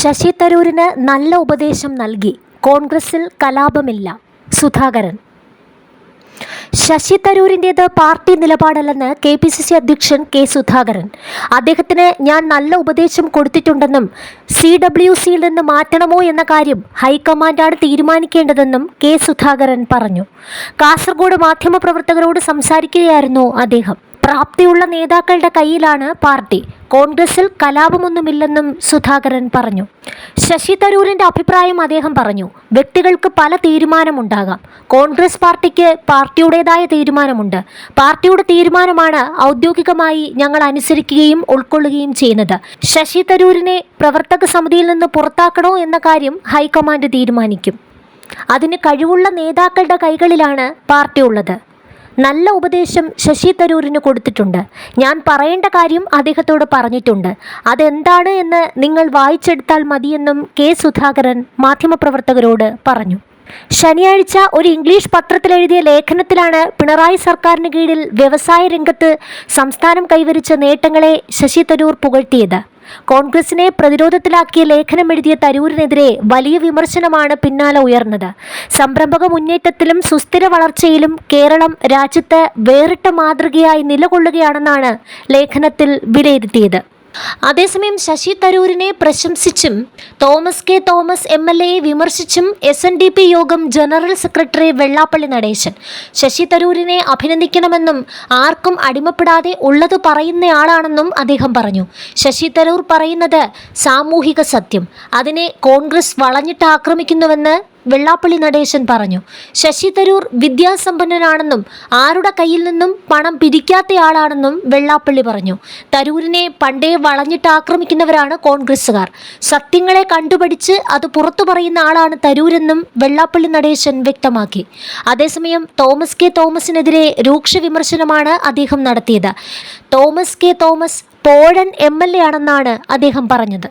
ശശി തരൂരിന് നല്ല ഉപദേശം നൽകി. കോൺഗ്രസിൽ കലാപമില്ല. സുധാകരൻ. ശശി തരൂരിന്റേത് പാർട്ടി നിലപാടല്ലെന്ന് കെ പി സി സി അധ്യക്ഷൻ കെ സുധാകരൻ. അദ്ദേഹത്തിന് ഞാൻ നല്ല ഉപദേശം കൊടുത്തിട്ടുണ്ടെന്നും സി ഡബ്ല്യു സിയിൽ നിന്ന് മാറ്റണമോ എന്ന കാര്യം ഹൈക്കമാൻഡാണ് തീരുമാനിക്കേണ്ടതെന്നും കെ സുധാകരൻ പറഞ്ഞു. കാസർഗോഡ് മാധ്യമപ്രവർത്തകരോട് സംസാരിക്കുകയായിരുന്നു അദ്ദേഹം. പ്രാപ്തിയുള്ള നേതാക്കളുടെ കയ്യിലാണ് പാർട്ടി. കോൺഗ്രസിൽ കലാപമൊന്നുമില്ലെന്നും സുധാകരൻ പറഞ്ഞു. ശശി തരൂരിന്റെ അഭിപ്രായം അദ്ദേഹം പറഞ്ഞു. വ്യക്തികൾക്ക് പല തീരുമാനമുണ്ടാകാം. കോൺഗ്രസ് പാർട്ടിക്ക് പാർട്ടിയുടേതായ തീരുമാനമുണ്ട്. പാർട്ടിയുടെ തീരുമാനമാണ് ഔദ്യോഗികമായി ഞങ്ങൾ അനുസരിക്കുകയും ഉൾക്കൊള്ളുകയും ചെയ്യുന്നത്. ശശി തരൂരിനെ പ്രവർത്തക സമിതിയിൽ നിന്ന് പുറത്താക്കണോ എന്ന കാര്യം ഹൈക്കമാൻഡ് തീരുമാനിക്കും. അതിന് കഴിവുള്ള നേതാക്കളുടെ കൈകളിലാണ് പാർട്ടി ഉള്ളത്. നല്ല ഉപദേശം ശശി തരൂരിന് കൊടുത്തിട്ടുണ്ട്. ഞാൻ പറയേണ്ട കാര്യം അദ്ദേഹത്തോട് പറഞ്ഞിട്ടുണ്ട്. അതെന്താണ് എന്ന് നിങ്ങൾ വായിച്ചെടുത്താൽ മതിയെന്നും കെ സുധാകരൻ മാധ്യമപ്രവർത്തകരോട് പറഞ്ഞു. ശനിയാഴ്ച ഒരു ഇംഗ്ലീഷ് പത്രത്തിൽ എഴുതിയ ലേഖനത്തിലാണ് പിണറായി സർക്കാരിന് കീഴിൽ വ്യവസായ രംഗത്ത് സംസ്ഥാനം കൈവരിച്ച നേട്ടങ്ങളെ ശശി തരൂർ പുകഴ്ത്തിയത്. കോൺഗ്രസിനെ പ്രതിരോധത്തിലാക്കിയ ലേഖനം എഴുതിയ തരൂരിനെതിരെ വലിയ വിമർശനമാണ് പിന്നാലെ ഉയർന്നത്. സംരംഭക മുന്നേറ്റത്തിലും സുസ്ഥിര വളർച്ചയിലും കേരളം രാജ്യത്ത് വേറിട്ട മാതൃകയായി നിലകൊള്ളുകയാണെന്നാണ് ലേഖനത്തിൽ വിലയിരുത്തിയത്. അതേസമയം ശശി തരൂരിനെ പ്രശംസിച്ചും Thomas K Thomas M L എയെ വിമർശിച്ചും എസ് എൻ ഡി പി യോഗം ജനറൽ സെക്രട്ടറി വെള്ളാപ്പള്ളി നടേശൻ. ശശി തരൂരിനെ അഭിനന്ദിക്കണമെന്നും ആർക്കും അടിമപ്പെടാതെ ഉള്ളത് പറയുന്നയാളാണെന്നും അദ്ദേഹം പറഞ്ഞു. ശശി തരൂർ പറയുന്നത് സാമൂഹിക സത്യം. അതിനെ കോൺഗ്രസ് വളഞ്ഞിട്ട് ആക്രമിക്കുന്നുവെന്ന് വെള്ളാപ്പള്ളി നടേശൻ പറഞ്ഞു. ശശി തരൂർ വിദ്യാസമ്പന്നനാണെന്നും ആരുടെ കയ്യിൽ നിന്നും പണം പിരിക്കാത്തയാളാണെന്നും വെള്ളാപ്പള്ളി പറഞ്ഞു. തരൂരിനെ പണ്ടേ വളഞ്ഞിട്ട് ആക്രമിക്കുന്നവരാണ് കോൺഗ്രസ്സുകാർ. സത്യങ്ങളെ കണ്ടുപഠിച്ച് അത് പുറത്തു പറയുന്ന ആളാണ് തരൂരെന്നും വെള്ളാപ്പള്ളി നടേശൻ വ്യക്തമാക്കി. അതേസമയം തോമസ് കെ തോമസിനെതിരെ രൂക്ഷ വിമർശനമാണ് അദ്ദേഹം നടത്തിയത്. തോമസ് കെ തോമസ് പോഴൻ എം എൽ എ ആണെന്നാണ് അദ്ദേഹം പറഞ്ഞത്.